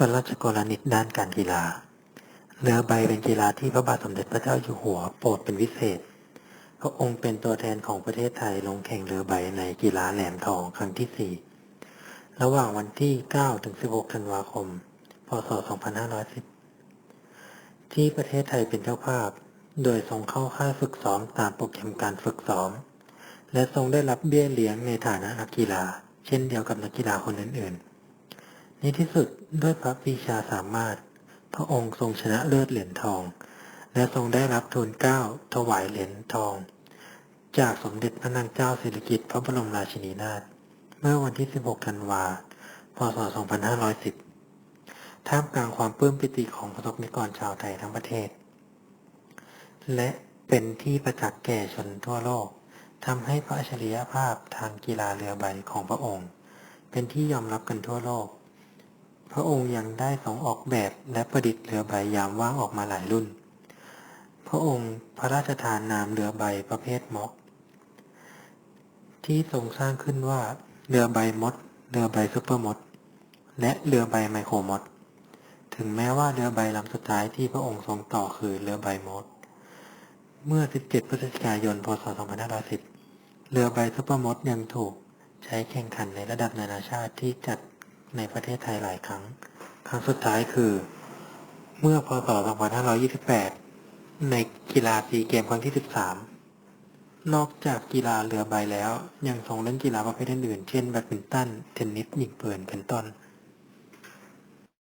พระราชกรณียกิจด้านการกีฬา เรือใบเป็นกีฬาที่พระบาทสมเด็จพระเจ้าอยู่หัวโปรดเป็นพิเศษ พระองค์เป็นตัวแทนของประเทศไทยลงแข่งเรือใบในกีฬาแหลมทองครั้งที่ 4 ระหว่างวันที่ 9 ถึง 16 ธันวาคม พศ 2510 ที่ประเทศไทยเป็นเจ้าภาพ โดยทรงเข้าค่ายฝึกซ้อมตามโปรแกรมการฝึกซ้อม และทรงได้รับเบี้ยเลี้ยงในฐานะนักกีฬา เช่นเดียวกับนักกีฬาคนอื่นๆ ในที่สุดด้วยพระปีชาสามารถ พระองค์ทรงชนะเลิศเหรียญทอง และทรงได้รับทูลเกล้าถวายเหรียญทอง จากสมเด็จพระนางเจ้าสิริกิติ์พระบรมราชินีนาถเมื่อวันที่ 16 ธันวา พศ 2510 ท่ามกลางความปลื้มปิติของประสบนิกรชาวไทยทั้งประเทศ และเป็นที่ประจักษ์แก่ชนทั่วโลกทำให้พระอัจฉริยภาพทางกีฬาเรือใบของพระองค์ เป็นที่ยอมรับกันทั่วโลก ระองค์ยังได้ทรงออกแบบและประดิษฐ์เรือใบยามว่างออกมาหลายรุ่น พระองค์พระราชทานนามเรือใบประเภทม็อก ที่ทรงสร้างขึ้นว่าเรือใบมด เรือใบซุปเปอร์มด และเรือใบไมโครมด ถึงแม้ว่าเรือใบลำสุดท้ายที่พระองค์ทรงต่อคือเรือใบมด เมื่อ 17 พฤศจิกายน พศ 2510 เรือใบซุปเปอร์มดยังถูกใช้แข่งขันในระดับนานาชาติที่จัด ในประเทศไทยหลายครั้ง ครั้งสุดท้ายคือ เมื่อพศ 2528 ในกีฬาซีเกมครั้งที่ 13 นอกจากกีฬาเรือใบแล้ว ยังทรงเล่นกีฬาประเภทอื่นๆ เช่นแบดมินตัน เทนนิสยิงปืนเป็นต้น